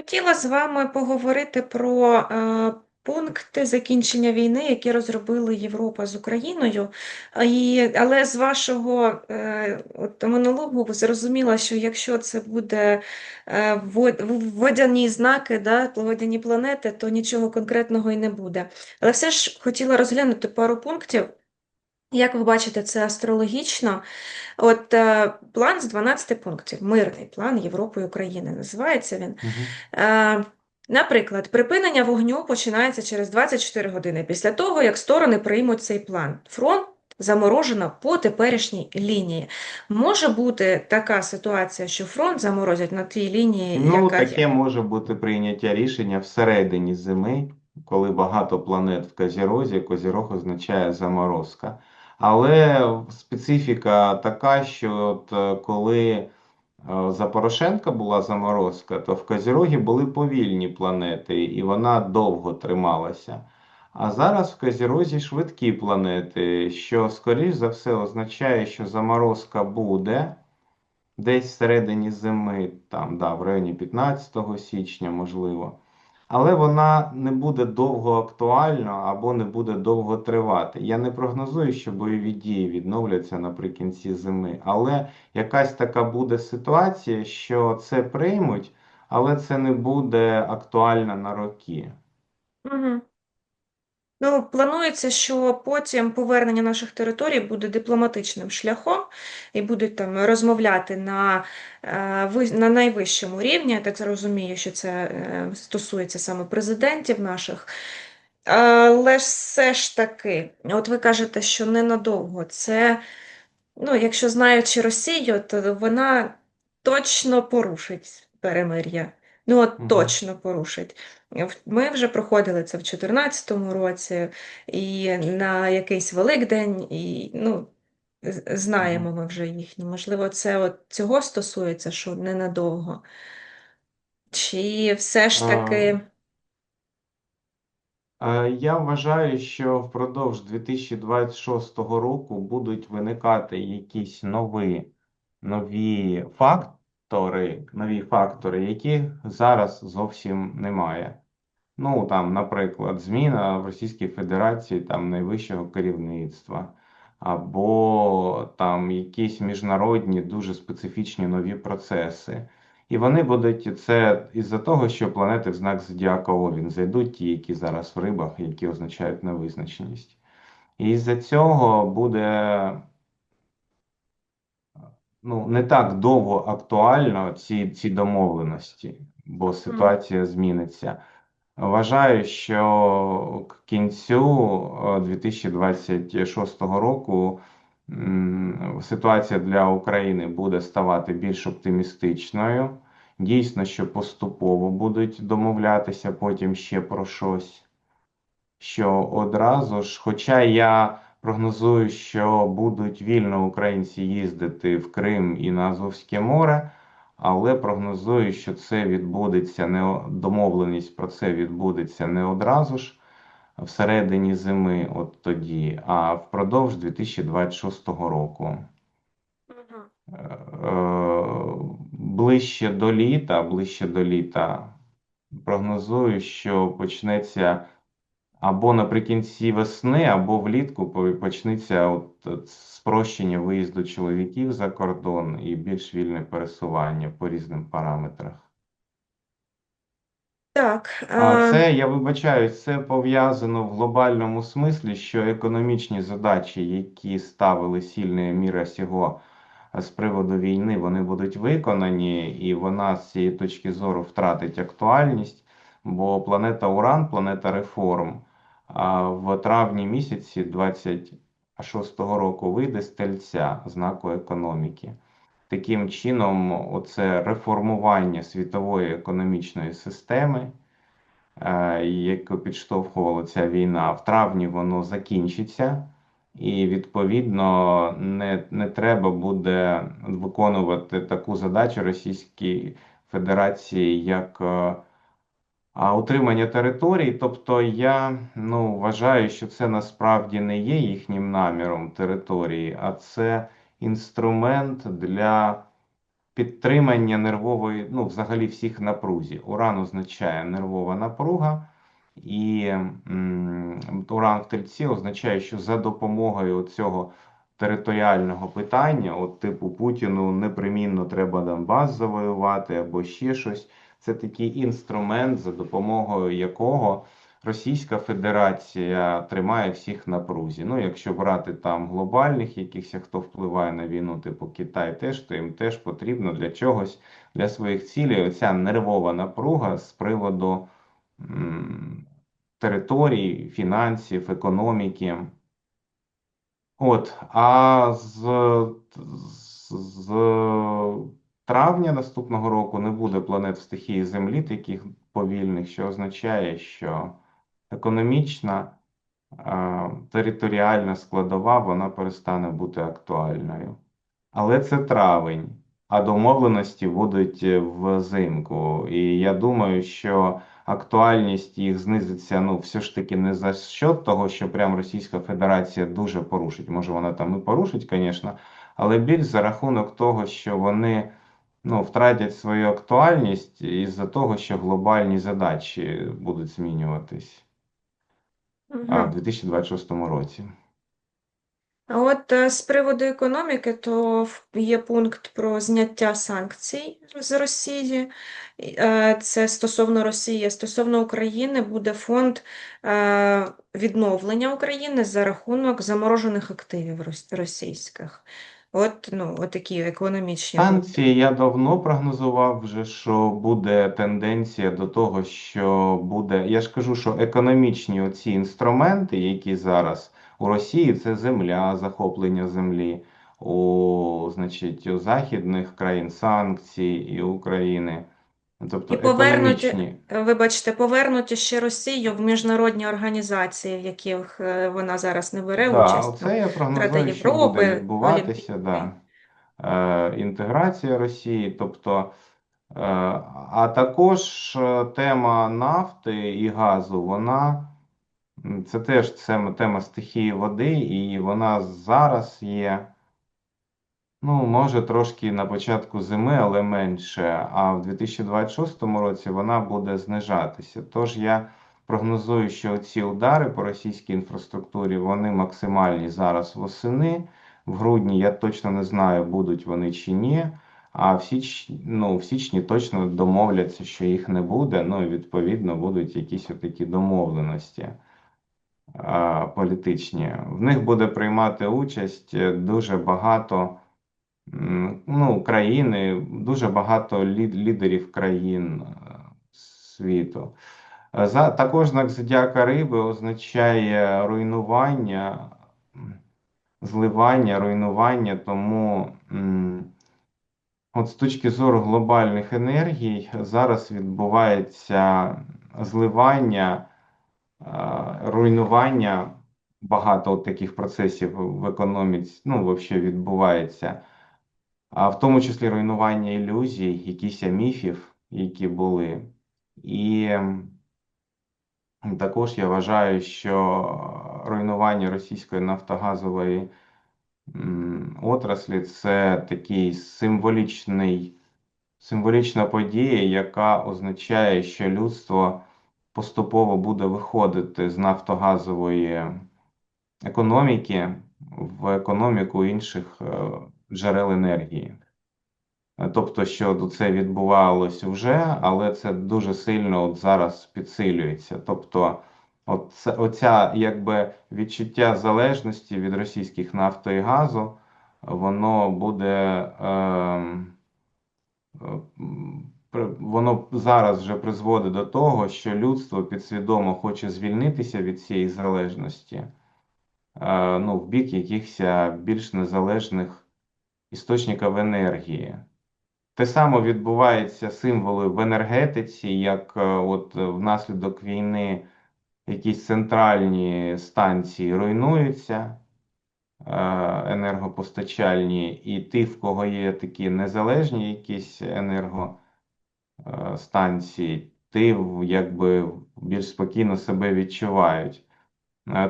Хотіла з вами поговорити про е, пункти закінчення війни, які розробили Європа з Україною. І, але з вашого е, от, монологу зрозуміла, що якщо це буде е, вод- водяні знаки, да, водяні планети, то нічого конкретного і не буде. Але все ж хотіла розглянути пару пунктів. Як ви бачите, це астрологічно. От е, план з 12 пунктів, мирний план Європи і України називається він. Е, Наприклад, припинення вогню починається через 24 години після того, як сторони приймуть цей план. Фронт заморожено по теперішній лінії. Може бути така ситуація, що фронт заморозять на тій лінії, Ну, яка таке є. може бути прийняття рішення всередині зими, коли багато планет в Козірозі, Козірог означає заморозка. Але специфіка така, що от е, коли е, за Порошенка була заморозка, то в Козірогі були повільні планети, і вона довго трималася. А зараз в Козірозі швидкі планети, що, скоріш за все, означає, що заморозка буде. Десь всередині зими, там, да, в районі 15 січня, можливо. Але вона не буде довго актуальна або не буде довго тривати. Я не прогнозую, що бойові дії відновляться наприкінці зими, але якась така буде ситуація, що це приймуть, але це не буде актуально на роки. Угу. Ну, планується, що потім повернення наших територій буде дипломатичним шляхом і будуть там розмовляти на, е, на найвищому рівні. Я так розумію, що це е, стосується саме президентів наших. Але ж все ж таки, от ви кажете, що ненадовго. Це, ну, якщо знаючи Росію, то вона точно порушить перемир'я. Ну, от Угу. точно порушить. Ми вже проходили це в 2014 році, і на якийсь Великдень, і ну, знаємо ми вже їхні. Можливо, це от цього стосується, що ненадовго. Чи все ж таки. Е, Я вважаю, що впродовж 2026 року будуть виникати якісь нові, нові фактори, нові фактори, яких зараз зовсім немає. Ну, там, наприклад, зміна в Російській Федерації там найвищого керівництва, або там якісь міжнародні дуже специфічні нові процеси. І вони будуть це із-за того, що планети в знак Зодіака Овін зайдуть ті, які зараз в рибах, які означають невизначеність. І із-за цього буде ну, не так довго актуально ці, ці домовленості, бо ситуація зміниться. Вважаю, що к кінцю е, 2026 року ситуація для України буде ставати більш оптимістичною. Дійсно, що поступово будуть домовлятися потім ще про щось. Що одразу ж, хоча я прогнозую, що будуть вільно українці їздити в Крим і на Азовське море, але прогнозую, що це відбудеться не домовленість про це відбудеться не одразу ж всередині зими, от тоді, а впродовж 2026 року. Е, Ближче до літа, ближче до літа прогнозую, що почнеться або наприкінці весни, або влітку по- почнеться от, спрощення виїзду чоловіків за кордон і більш вільне пересування по різним параметрах. Так, А це, я вибачаюсь, це пов'язано в глобальному смислі, що економічні задачі, які ставили сильні міра сього з приводу війни, вони будуть виконані, і вона з цієї точки зору втратить актуальність, бо планета Уран, планета реформ, в травні місяці 26-го року вийде з знаку економіки. Таким чином, оце реформування світової економічної системи е, яку підштовхувала ця війна. В травні воно закінчиться, і відповідно не, не треба буде виконувати таку задачу Російській Федерації, як е, утримання територій. Тобто я ну, вважаю, що це насправді не є їхнім наміром території, а це інструмент для підтримання нервової, ну, взагалі всіх напрузі. Уран означає нервова напруга, і уран в тельці означає, що за допомогою цього територіального питання, от типу Путіну непримінно треба Донбас завоювати або ще щось. Це такий інструмент, за допомогою якого Російська Федерація тримає всіх на прузі. Ну, якщо брати там глобальних якихось, хто впливає на війну, типу Китай теж, то їм теж потрібно для чогось, для своїх цілей, оця нервова напруга з приводу територій, фінансів, економіки. От, а з, з, з травня наступного року не буде планет в стихії Землі, таких повільних, що означає, що економічна, е, територіальна складова вона перестане бути актуальною. Але це травень, а домовленості будуть взимку. І я думаю, що актуальність їх знизиться, ну, все ж таки, не за счет того, що прям Російська Федерація дуже порушить. Може, вона там і порушить, звісно, але більш за рахунок того, що вони ну, втратять свою актуальність із-за того, що глобальні задачі будуть змінюватись а, в 2026 році. А от е, з приводу економіки, то в- є пункт про зняття санкцій з Росії. І, е, Це стосовно Росії. Стосовно України буде фонд е, відновлення України за рахунок заморожених активів рос- російських. От, ну, от такі економічні. Санкції я давно прогнозував вже, що буде тенденція до того, що буде. Я ж кажу, що економічні оці інструменти, які зараз у Росії, це земля, захоплення землі, у, значить, у західних країн санкції і України. Тобто І повернуті, економічні. вибачте, повернуті ще Росію в міжнародні організації, в яких е, вона зараз не бере Да, участь. оце я Рада прогнозую, що буде відбуватися, да. Е, інтеграція Росії, тобто, е, а також е, тема нафти і газу, вона це теж це тема стихії води, і вона зараз є. Ну, може, трошки на початку зими, але менше. А в 2026 році вона буде знижатися. Тож я прогнозую, що ці удари по російській інфраструктурі вони максимальні зараз восени. В грудні я точно не знаю, будуть вони чи ні. А в січні, ну, в січні точно домовляться, що їх не буде. Ну і відповідно будуть якісь отакі домовленості політичні. В них буде приймати участь е, дуже багато ну, країни, дуже багато лід- лідерів країн е, світу. Е, За, також знак зодіака Риби означає руйнування, зливання, руйнування, тому от з точки зору глобальних енергій зараз відбувається зливання, е, руйнування. Багато от таких процесів в економіці, ну, взагалі відбувається а в тому числі руйнування ілюзій, якісь міфів, які були. І також я вважаю, що руйнування російської нафтогазової отраслі це такий символічний, символічна подія, яка означає, що людство поступово буде виходити з нафтогазової економіки в економіку інших е, джерел енергії. Е, Тобто, що це відбувалось вже, але це дуже сильно от зараз підсилюється. Тобто, от це, оця якби відчуття залежності від російських нафти і газу, воно буде. ем, е, Воно зараз вже призводить до того, що людство підсвідомо хоче звільнитися від цієї залежності, е, ну, в бік якихось більш незалежних істочників енергії. Те саме відбувається символи в енергетиці, як е, от е, внаслідок війни якісь центральні станції руйнуються, е, енергопостачальні, і ті, в кого є такі незалежні якісь енергостанції, ті якби більш спокійно себе відчувають.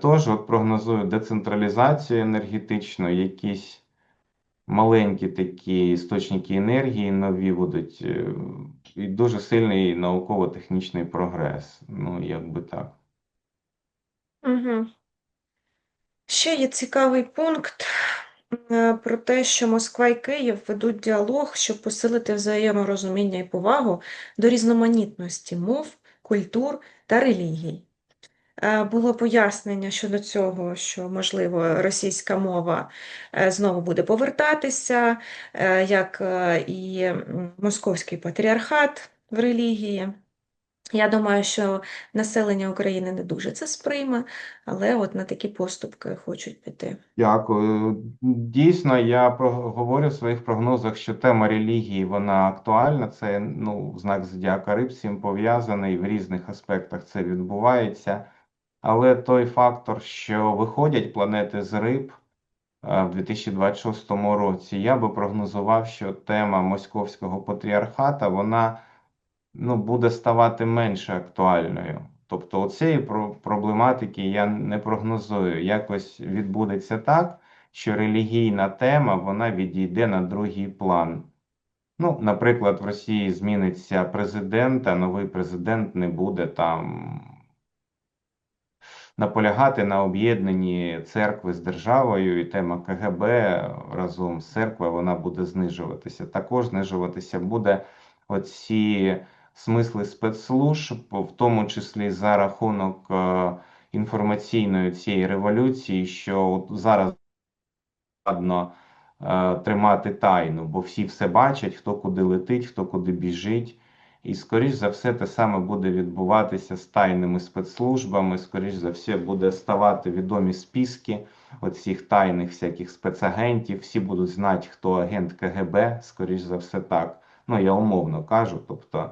Тож, от прогнозую децентралізацію енергетичну, якісь маленькі такі істочники енергії нові будуть, е, і дуже сильний науково-технічний прогрес. Ну, якби так. Угу. Ще є цікавий пункт е, про те, що Москва і Київ ведуть діалог, щоб посилити взаєморозуміння і повагу до різноманітності мов, культур та релігій. Е, Було пояснення щодо цього, що, можливо, російська мова е, знову буде повертатися, е, як і московський патріархат в релігії. Я думаю, що населення України не дуже це сприйме, але от на такі поступки хочуть піти. Дякую. Дійсно, я говорю в своїх прогнозах, що тема релігії вона актуальна. Це ну, знак зодіака Риб, цим пов'язаний в різних аспектах це відбувається. Але той фактор, що виходять планети з риб е, в 2026 році, я би прогнозував, що тема московського патріархата вона ну, буде ставати менш актуальною. Тобто, оцієї проблематики я не прогнозую. Якось відбудеться так, що релігійна тема вона відійде на другий план. Ну, наприклад, в Росії зміниться президент, а новий президент не буде там наполягати на об'єднанні церкви з державою, і тема КГБ разом з церквою вона буде знижуватися. Також знижуватися буде оці смисли спецслужб, в тому числі за рахунок е, інформаційної цієї революції, що от зараз складно е, тримати тайну, бо всі все бачать, хто куди летить, хто куди біжить. І, скоріш за все, те саме буде відбуватися з тайними спецслужбами. Скоріш за все, буде ставати відомі списки оцих тайних всяких спецагентів. Всі будуть знати, хто агент КГБ, скоріш за все, так. Ну, я умовно кажу. Тобто,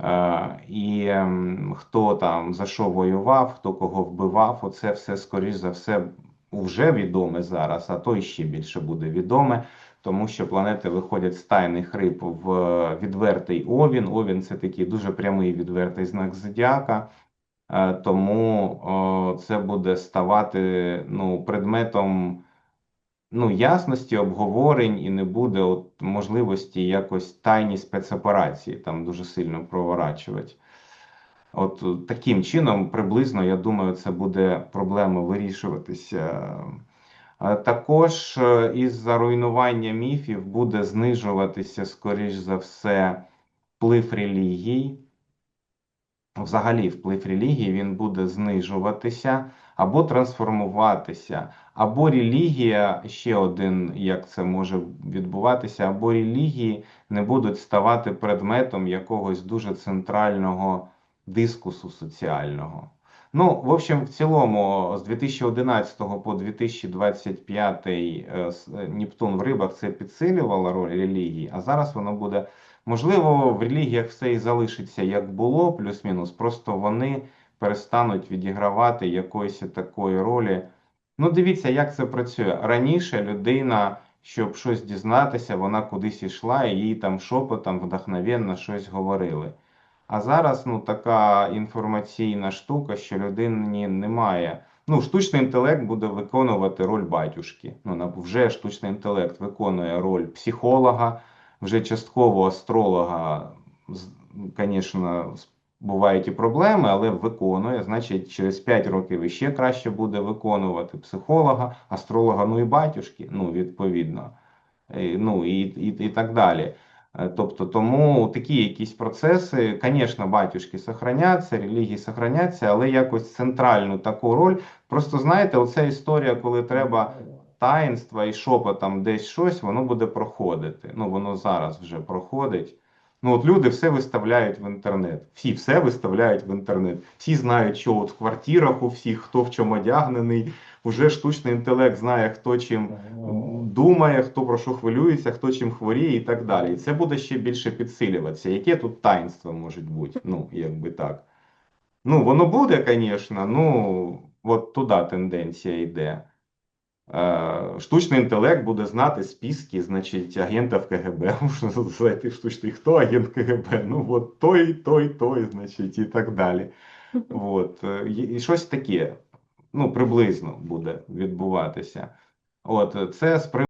е, і ем, хто там за що воював, хто кого вбивав, оце все, скоріш за все, вже відоме зараз, а то ще більше буде відоме тому що планети виходять з тайних риб в е, відвертий Овін. Овін це такий дуже прямий відвертий знак зодіака. Е, Тому це буде ставати ну, предметом ну, ясності, обговорень, і не буде от, можливості якось тайні спецоперації там дуже сильно проворачувати. От е, таким чином, приблизно, я думаю, це буде проблема вирішуватися. Е, Також е, із-за руйнування міфів буде знижуватися, скоріш за все, вплив релігій. Взагалі, вплив релігії він буде знижуватися або трансформуватися, або релігія, ще один, як це може відбуватися, або релігії не будуть ставати предметом якогось дуже центрального дискусу соціального. Ну, в общем, в цілому, з 2011 по 2025 е, е, Нептун в рибах це підсилювало роль релігії, а зараз воно буде, можливо, в релігіях все і залишиться як було, плюс-мінус, просто вони перестануть відігравати якоїсь такої ролі. Ну, дивіться, як це працює. Раніше людина, щоб щось дізнатися, вона кудись йшла, і їй там шепотом вдохновенно щось говорили. А зараз ну така інформаційна штука, що людині немає. Ну, штучний інтелект буде виконувати роль батюшки. Ну, вже штучний інтелект виконує роль психолога, вже частково астролога. Звісно, бувають і проблеми, але виконує. Значить, через 5 років іще краще буде виконувати психолога, астролога, ну і батюшки, ну, відповідно. Ну і, і, і так далі. Е, Тобто, тому такі якісь процеси, звісно, батюшки сохраняться, релігії сохраняться, але якось центральну таку роль. Просто знаєте, оця історія, коли треба таїнства і шепотом десь щось, воно буде проходити. Ну, воно зараз вже проходить. Ну, от люди все виставляють в інтернет. Всі все виставляють в інтернет. Всі знають, що от в квартирах у всіх, хто в чому одягнений. Уже штучний інтелект знає, хто чим думає, хто про що хвилюється, хто чим хворіє і так далі. І це буде ще більше підсилюватися. Яке тут таїнство можуть бути? Ну, якби так. Ну, воно буде, звісно, ну, от туди тенденція йде. Е, Штучний інтелект буде знати списки, значить, агентів КГБ. Можна зайти в штучний, хто агент КГБ? Ну, от той, той, той, значить, і так далі. От. е, І і щось таке, ну, приблизно буде відбуватися. От, це приводу